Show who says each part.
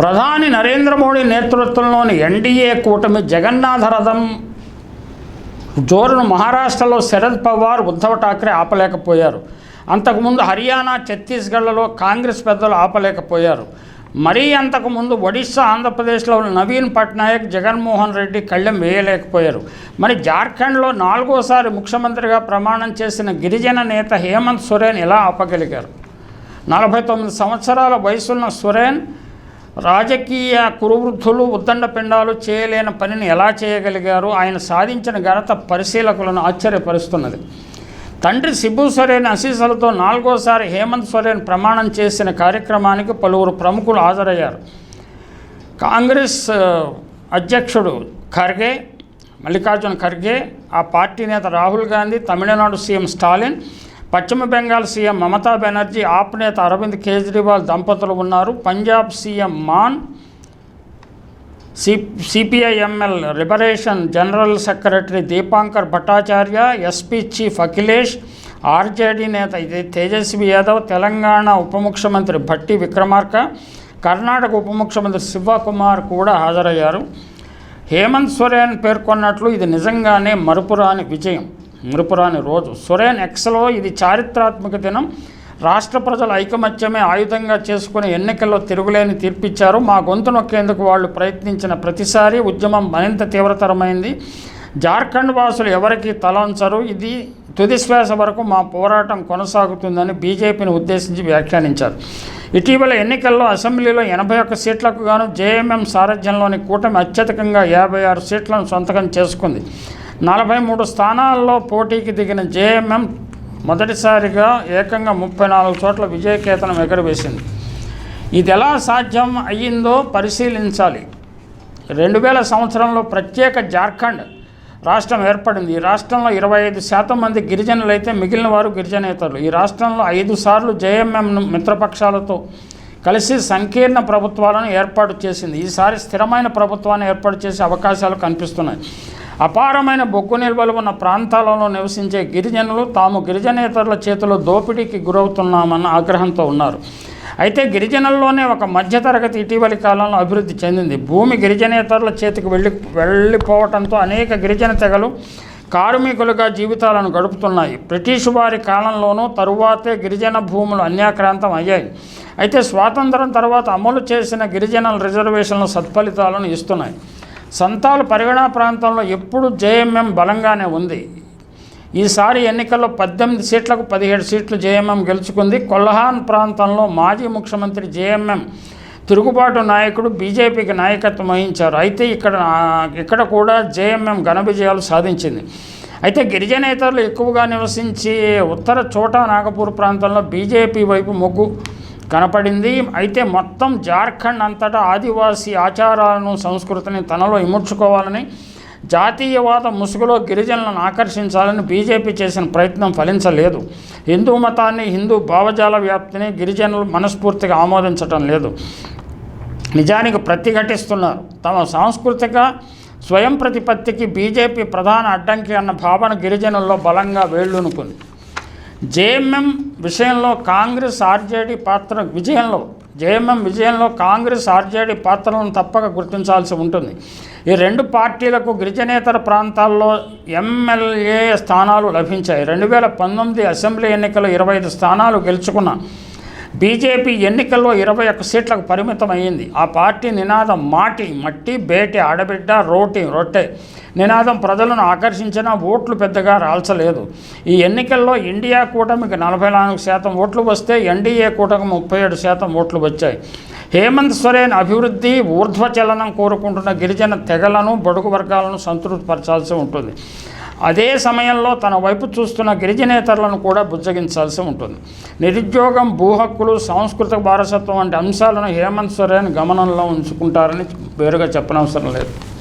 Speaker 1: ప్రధాని నరేంద్ర మోడీ నేతృత్వంలోని ఎన్డీఏ కూటమి జగన్నాథ రథం జోరును మహారాష్ట్రలో శరద్ పవార్ ఉద్ధవ్ ఠాక్రే ఆపలేకపోయారు. అంతకుముందు హర్యానా ఛత్తీస్గఢ్లలో కాంగ్రెస్ పెద్దలు ఆపలేకపోయారు. మరీ అంతకుముందు ఒడిశా ఆంధ్రప్రదేశ్లో ఉన్న నవీన్ పట్నాయక్ జగన్మోహన్ రెడ్డి కళ్ళెం వేయలేకపోయారు. మరి జార్ఖండ్లో నాలుగోసారి ముఖ్యమంత్రిగా ప్రమాణం చేసిన గిరిజన నేత హేమంత్ సొరేన్ ఎలా ఆపగలిగారు? నలభై తొమ్మిది సంవత్సరాల వయసున్న సురేన్ రాజకీయ కురువృద్ధులు ఉద్దండ పిండాలు చేయలేని పనిని ఎలా చేయగలిగారు? ఆయన సాధించిన ఘనత పరిశీలకులను ఆశ్చర్యపరుస్తున్నది. తండ్రి సిబు సొరేన్ అసీసలతో నాలుగోసారి హేమంత్ సొరేన్ ప్రమాణం చేసిన కార్యక్రమానికి పలువురు ప్రముఖులు హాజరయ్యారు. కాంగ్రెస్ అధ్యక్షుడు ఖర్గే మల్లికార్జున ఖర్గే ఆ పార్టీ నేత రాహుల్ గాంధీ తమిళనాడు సీఎం స్టాలిన్ పశ్చిమ బెంగాల్ సీఎం మమతా బెనర్జీ ఆప్ నేత అరవింద్ కేజ్రీవాల్ దంపతులు ఉన్నారు. Punjab CM Mann C CPI ML liberation general secretary Dipankar Bhattacharya SP chief Akhilesh RJD నేత ఇది తేజస్వి యాదవ్ తెలంగాణ ఉప ముఖ్యమంత్రి భట్టి విక్రమార్క కర్ణాటక ఉప ముఖ్యమంత్రి శివకుమార్ కూడా హాజరయ్యారు. హేమంత్ సొరేన్ పేర్కొన్నట్లు ఇది నిజంగానే మరుపురాని విజయం. మరుపురాని రోజు. సొరేన్ ఎక్స్లో ఇది చారిత్రాత్మక దినం. రాష్ట్ర ప్రజల ఐకమత్యమే ఆయుధంగా చేసుకుని ఎన్నికల్లో తిరుగులేని తీర్పిచ్చారు. మా గొంతు నొక్కేందుకు వాళ్ళు ప్రయత్నించిన ప్రతిసారి ఉద్యమం మరింత తీవ్రతరమైంది. జార్ఖండ్ వాసులు ఎవరికి తలంచరు. ఇది తుది శ్వాస వరకు మా పోరాటం కొనసాగుతుందని బీజేపీని ఉద్దేశించి వ్యాఖ్యానించారు. ఇటీవల ఎన్నికల్లో అసెంబ్లీలో ఎనభై ఒక్క సీట్లకు గాను జేఎంఎం సారథ్యంలోని కూటమి అత్యధికంగా యాభై ఆరు సీట్లను సొంతకం చేసుకుంది. నలభై మూడు స్థానాల్లో పోటీకి దిగిన జేఎంఎం మొదటిసారిగా ఏకంగా ముప్పై నాలుగు చోట్ల విజయకేతనం ఎగరవేసింది. ఇది ఎలా సాధ్యం అయ్యిందో పరిశీలించాలి. రెండు వేల సంవత్సరంలో ప్రత్యేక జార్ఖండ్ రాష్ట్రం ఏర్పడింది. ఈ రాష్ట్రంలో ఇరవై ఐదు శాతం మంది గిరిజనులైతే మిగిలిన వారు గిరిజనేతలు. ఈ రాష్ట్రంలో ఐదు సార్లు జేఎంఎం మిత్రపక్షాలతో కలిసి సంకీర్ణ ప్రభుత్వాలను ఏర్పాటు చేసింది. ఈసారి స్థిరమైన ప్రభుత్వాన్ని ఏర్పాటు చేసే అవకాశాలు కనిపిస్తున్నాయి. అపారమైన బొగ్గు నిల్వలు ఉన్న ప్రాంతాలలో నివసించే గిరిజనులు తాము గిరిజనేతరుల చేతిలో దోపిడీకి గురవుతున్నామన్న ఆగ్రహంతో ఉన్నారు. అయితే గిరిజనుల్లోనే ఒక మధ్యతరగతి ఇటీవలి కాలంలో అభివృద్ధి చెందింది. భూమి గిరిజనేతరుల చేతికి వెళ్ళి వెళ్ళిపోవడంతో అనేక గిరిజన తెగలు కార్మికులుగా జీవితాలను గడుపుతున్నాయి. బ్రిటిష్ వారి కాలంలోనూ తరువాతే గిరిజన భూములు అన్యాక్రాంతం అయ్యాయి. అయితే స్వాతంత్రం తర్వాత అమలు చేసిన గిరిజనుల రిజర్వేషన్లు సత్ఫలితాలను ఇస్తున్నాయి. సంతాలు పరిగణ ప్రాంతంలో ఎప్పుడు జేఎంఎం బలంగానే ఉంది. ఈసారి ఎన్నికల్లో పద్దెనిమిది సీట్లకు పదిహేడు సీట్లు జేఎంఎం గెలుచుకుంది. కొల్హాన్ ప్రాంతంలో మాజీ ముఖ్యమంత్రి జేఎంఎం తిరుగుబాటు నాయకుడు బీజేపీకి నాయకత్వం వహించారు. అయితే ఇక్కడ ఇక్కడ కూడా జేఎంఎం ఘన విజయాలు సాధించింది. అయితే గిరిజనేతరులు ఎక్కువగా నివసించే ఉత్తర చోటా నాగపూర్ ప్రాంతంలో బీజేపీ వైపు మొగ్గు కనపడింది. అయితే మొత్తం జార్ఖండ్ అంతటా ఆదివాసీ ఆచారాలను సంస్కృతిని తనలో ఇముడ్చుకోవాలని జాతీయవాద ముసుగులో గిరిజనులను ఆకర్షించాలని బీజేపీ చేసిన ప్రయత్నం ఫలించలేదు. హిందూ మతాన్ని హిందూ భావజాల వ్యాప్తిని గిరిజనులు మనస్ఫూర్తిగా ఆమోదించటం లేదు. నిజానికి ప్రతిఘటిస్తున్నారు. తమ సాంస్కృతిక స్వయం ప్రతిపత్తికి బీజేపీ ప్రధాన అడ్డంకి అన్న భావన గిరిజనుల్లో బలంగా వేళ్ళునుకుంది. జేఎంఎం విషయంలో కాంగ్రెస్ ఆర్జేడీ పాత్ర విజయంలో జేఎంఎం విజయంలో కాంగ్రెస్ ఆర్జేడీ పాత్రలను తప్పక గుర్తించాల్సి ఉంటుంది. ఈ రెండు పార్టీలకు గిరిజనేతర ప్రాంతాల్లో ఎమ్మెల్యే స్థానాలు లభించాయి. రెండు వేల పంతొమ్మిది అసెంబ్లీ ఎన్నికలు ఇరవై ఐదు స్థానాలు గెలుచుకున్న బీజేపీ ఎన్నికల్లో ఇరవై ఒక్క సీట్లకు పరిమితం అయ్యింది ఆ పార్టీ నినాదం మాటి మట్టి బేటి ఆడబిడ్డ రోటి రొట్టె. నినాదం ప్రజలను ఆకర్షించినా ఓట్లు పెద్దగా రాల్చలేదు. ఈ ఎన్నికల్లో ఇండియా కూటమికి నలభై నాలుగు శాతం ఓట్లు వస్తే ఎన్డీఏ కూటమి ముప్పై ఏడు శాతం ఓట్లు వచ్చాయి. హేమంత్ సొరేన్ అభివృద్ధి ఊర్ధ్వచలనం కోరుకుంటున్న గిరిజన తెగలను బడుగు వర్గాలను సంతృప్తిపరచాల్సి ఉంటుంది. అదే సమయంలో తన వైపు చూస్తున్న గిరిజనేతరులను కూడా బుజ్జగించాల్సి ఉంటుంది. నిరుద్యోగం భూ హక్కులు సాంస్కృతిక వారసత్వం వంటి అంశాలను హేమంత్ సొరేన్ గమనంలో ఉంచుకుంటారని వేరుగా చెప్పనవసరం లేదు.